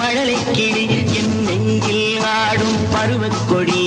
மழலை கிளி என் நெஞ்சில் ஆடும் பருவக்கொடி.